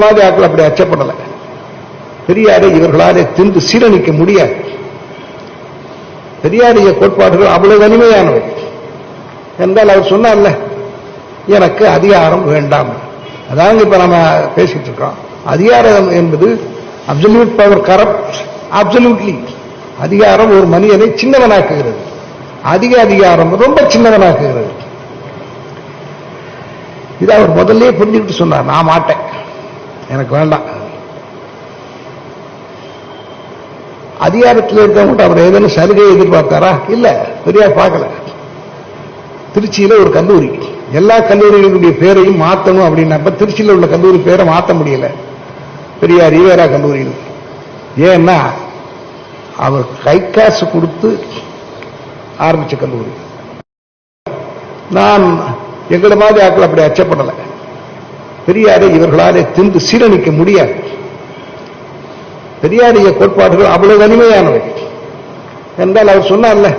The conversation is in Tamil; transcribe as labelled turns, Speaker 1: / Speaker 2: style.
Speaker 1: மாதிரி ஆட்கள் அப்படி அச்சப்படலை. பெரியாரை இவர்களாலே தின்று சீரணிக்க முடியாது. பெரியாரிய கோட்பாடுகள் அவ்வளவு வலிமையானவை. என்றால் அவர் சொன்னார்ல எனக்கு அதிகாரம் வேண்டாம். அதாங்க இப்ப நம்ம பேசிட்டு இருக்கோம் அதிகாரம் என்பது அப்சல்யூட் பவர் கரப்ட் அப்சல்யூட்லி அதிகாரம் ஒரு மனிதனை சின்னவனாக்குகிறது. அதிக அதிகாரம் ரொம்ப சின்னவனாக்குகிறது. இது அவர் முதல்ல புரிஞ்சுக்கிட்டு சொன்னார் நான் மாட்டேன். எனக்கு வேண்டாம். அதிகாரத்தில் இருக்கவங்க அவர் ஏதேனும் சலுகையை எதிர்பார்த்தாரா? இல்ல பெரியா பார்க்கல. திருச்சியில ஒரு கல்லூரி. எல்லா கல்லூரிகளுடைய பேரையும் மாத்தணும் அப்படின்னா திருச்சியில உள்ள கல்லூரி பேரை மாத்த முடியல. பெரியார் ஈவேரா கல்லூரியில். ஏன்னா அவர் கை காசு கொடுத்து ஆரம்பிச்ச கல்லூரி. நான் எங்களை மாதிரி ஆட்கள் அப்படி அச்சப்படலை. பெரியாரை இவர்களாலே தின்று சீரணிக்க முடியாது. பெரியாரிய கோட்பாடுகள் அவ்வளவு வலிமையானவை. என்றால் அவர் சொன்னார்ல